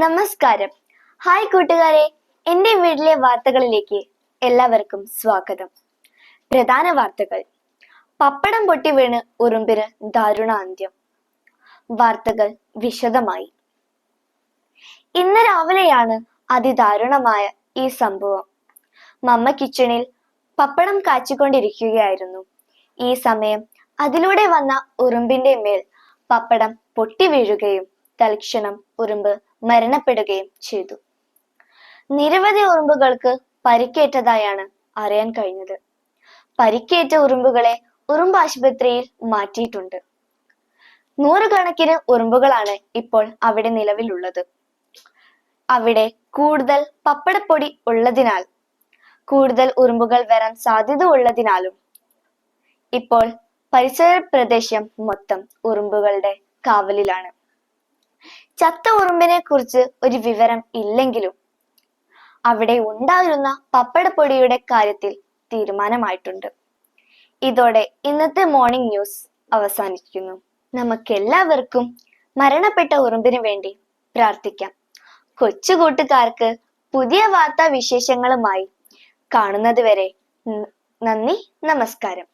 നമസ്കാരം. ഹായ് കൂട്ടുകാരെ എന്റെ വീട്ടിലെ വാർത്തകളിലേക്ക് എല്ലാവർക്കും സ്വാഗതം. പ്രധാന വാർത്തകൾ. പപ്പടം പൊട്ടി വീണ് ഉറുമ്പിന് ദാരുണ അന്ത്യം. വാർത്തകൾ വിശദമായി. ഇന്ന് രാവിലെയാണ് അതിദാരുണമായ ഈ സംഭവം. മമ്മ കിച്ചണിൽ പപ്പടം കാച്ചിക്കൊണ്ടിരിക്കുകയായിരുന്നു. ഈ സമയം അതിലൂടെ വന്ന ഉറുമ്പിന്റെ മേൽ പപ്പടം പൊട്ടി വീഴുകയും തൽക്ഷണം ഉറുമ്പ് മരണപ്പെടുകയും ചെയ്തു. നിരവധി ഉറുമ്പുകൾക്ക് പരിക്കേറ്റതായാണ് അറിയാൻ കഴിഞ്ഞത്. പരിക്കേറ്റ ഉറുമ്പുകളെ ഉറുമ്പ് ആശുപത്രിയിൽ മാറ്റിയിട്ടുണ്ട്. നൂറുകണക്കിന് ഉറുമ്പുകളാണ് ഇപ്പോൾ അവിടെ നിലവിലുള്ളത്. അവിടെ കൂടുതൽ പപ്പടപ്പൊടി ഉള്ളതിനാൽ കൂടുതൽ ഉറുമ്പുകൾ വരാൻ സാധ്യത ഉള്ളതിനാലും ഇപ്പോൾ പരിസര പ്രദേശം മൊത്തം ഉറുമ്പുകളുടെ കാവലിലാണ്. ചത്ത ഉറുമ്പിനെ കുറിച്ച് ഒരു വിവരം ഇല്ലെങ്കിലും അവിടെ ഉണ്ടായിരുന്ന പപ്പടപ്പൊടിയുടെ കാര്യത്തിൽ തീരുമാനമായിട്ടുണ്ട്. ഇതോടെ ഇന്നത്തെ മോർണിംഗ് ന്യൂസ് അവസാനിക്കുന്നു. നമുക്കെല്ലാവർക്കും മരണപ്പെട്ട ഉറുമ്പിന് വേണ്ടി പ്രാർത്ഥിക്കാം. കൊച്ചു കൂട്ടുകാർക്ക് പുതിയ വാർത്താ വിശേഷങ്ങളുമായി കാണുന്നത് വരെ നന്ദി നമസ്കാരം.